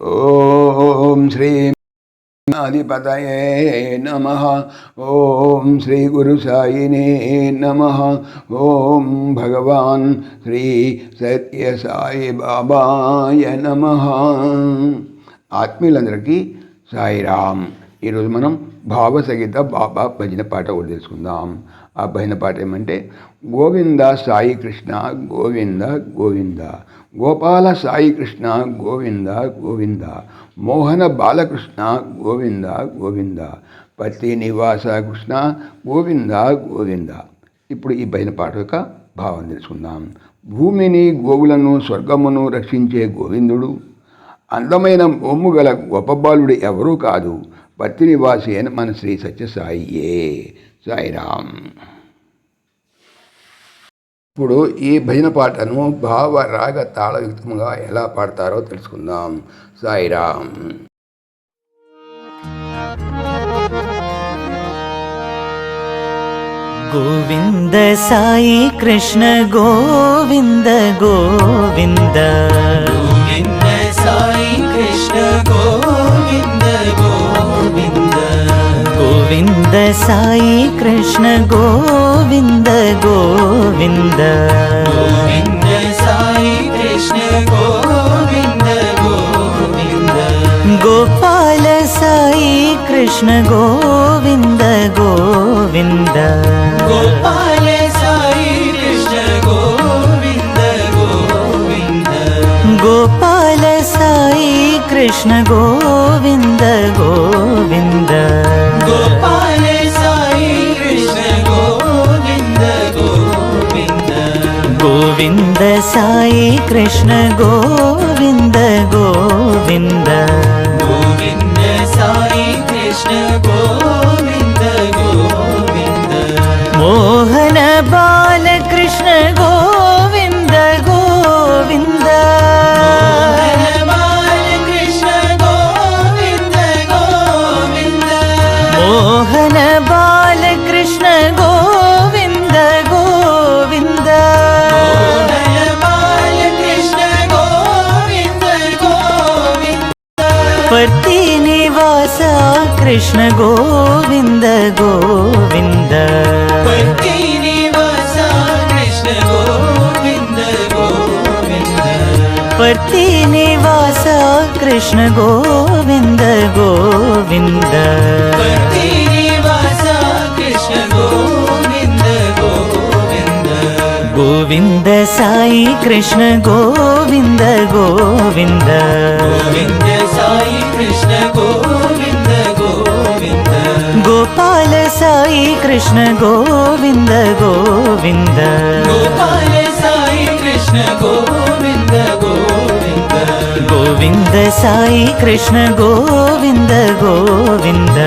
ఓం శ్రీ అధిపతయే నమ ఓం శ్రీ గురు సాయినే నమ ఓం భగవాన్ శ్రీ సత్య సాయి బాబాయ నమ ఆత్మీయులందరికీ సాయిరామ్ ఈరోజు మనం భావసహిత బాబా భజన పాట ఒకటి తెలుసుకుందాం. ఆ భజన పాట ఏమంటే గోవింద సాయి కృష్ణ గోవింద గోవింద. గోపాల సాయి కృష్ణ గోవింద గోవింద. మోహన బాలకృష్ణ గోవింద గోవింద. పతి నివాస కృష్ణ గోవింద గోవింద. ఇప్పుడు ఈ భజన పాట యొక్క భావం తెలుసుకుందాం. భూమిని గోవులను స్వర్గమును రక్షించే గోవిందుడు. అందమైన ఒమ్ముగల గల గొప్ప బాలుడు ఎవరూ కాదు. పత్తి నివాసి అయిన మన శ్రీ సత్యసాయియే. సాయిరామ్. ఇప్పుడు ఈ భజన పాటను భావ రాగ తాళయుక్తంగా ఎలా పాడతారో తెలుసుకుందాం. సాయిరామ్. గోవింద సాయి కృష్ణ గోవింద గోవింద. గోవింద సాయి కృష్ణ గో ഗോവിന്ദ സായി കൃഷ്ണ ഗോവിന്ദ ഗോവിന്ദ. ഗോവിന്ദ സായി കൃഷ്ണ ഗോവിന്ദ ഗോവിന്ദ. ഗോപാല സായി കൃഷ്ണ ഗോവിന്ദ ഗോവിന്ദ. ഗോപാല സായി കൃഷ്ണ ഗോവിന്ദ ഗോവിന്ദ. ഗോപാല സായി കൃഷ്ണ ഗോവിന്ദ ഗോവിന്ദ. गोविन्द साई कृष्ण गोविन्द गोविन्द गोविन्द साई कृष्ण गोविन्द कृष्ण गोविन्द गोविन्द पतिनिवास कृष्ण गोविन्द गोविन्द पतिनिवास कृष्ण गोविन्द गोविन्द पतिनिवास कृष्ण गोविन्द गोविन्द गोविन्द साई कृष्ण गोविन्द गोविन्द गोविन्द साई कृष्ण गोविन्द సాయి కృష్ణ గోవింద గోవింద. గోపాల సాయి కృష్ణ గోవింద గోవింద గోవింద సాయి కృష్ణ గోవింద గోవింద.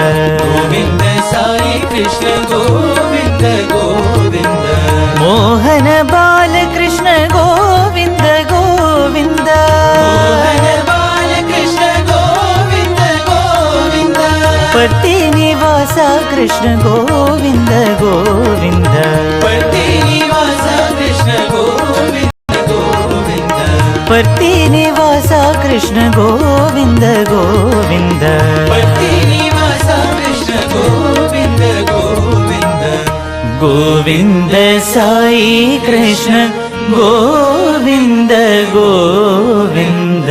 సాయి కృష్ణ గోవింద గోవింద మోహన కృష్ణ గోవింద గోవింద. పర్తి నివాస కృష్ణ గోవింద గోవింద. గోవింద సాయి కృష్ణ గోవింద గోవింద.